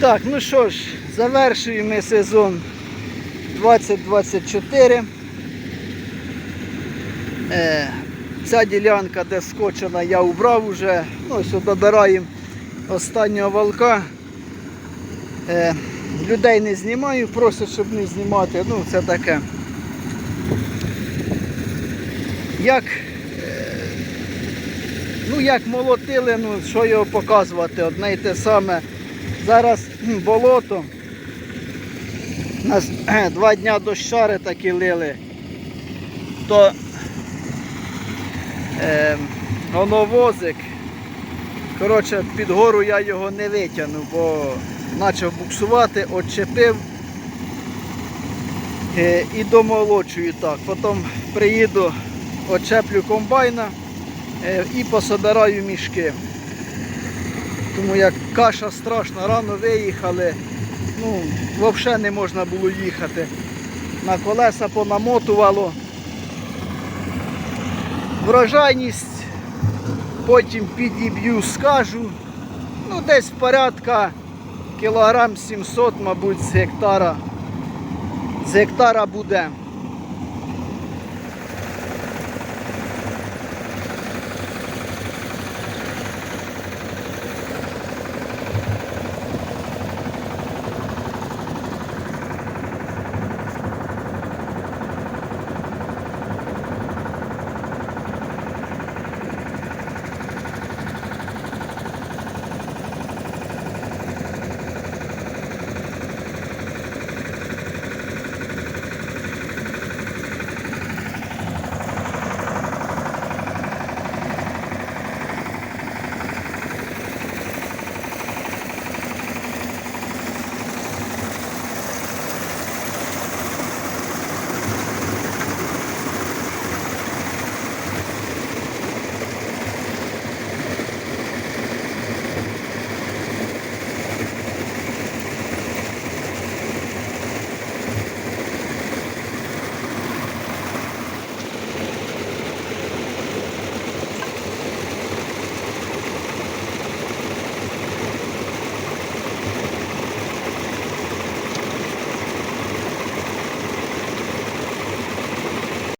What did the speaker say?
Так, ну що ж, завершуємо сезон 2024. Е, ця ділянка, де скочена, я убрав уже. Ну, добираємо останнього волка. Е, людей не знімаю, просять, щоб не знімати. Ну, це таке. Як, е, ну, як молотили, ну, що його показувати, одне й те саме. Зараз болото. У нас кхе, два дня дощари такі лили. То е, воно возик. Коротше, під гору я його не витягнув, бо почав буксувати, отчепив е, і домолочую так. Потім приїду, отчеплю комбайна е, і пособираю мішки. Тому як каша страшна, рано виїхали, ну, взагалі не можна було їхати. На колеса понамотувало. Врожайність потім підіб'ю, скажу. Ну, десь порядка кілограм 700, мабуть, з гектара. З гектара буде.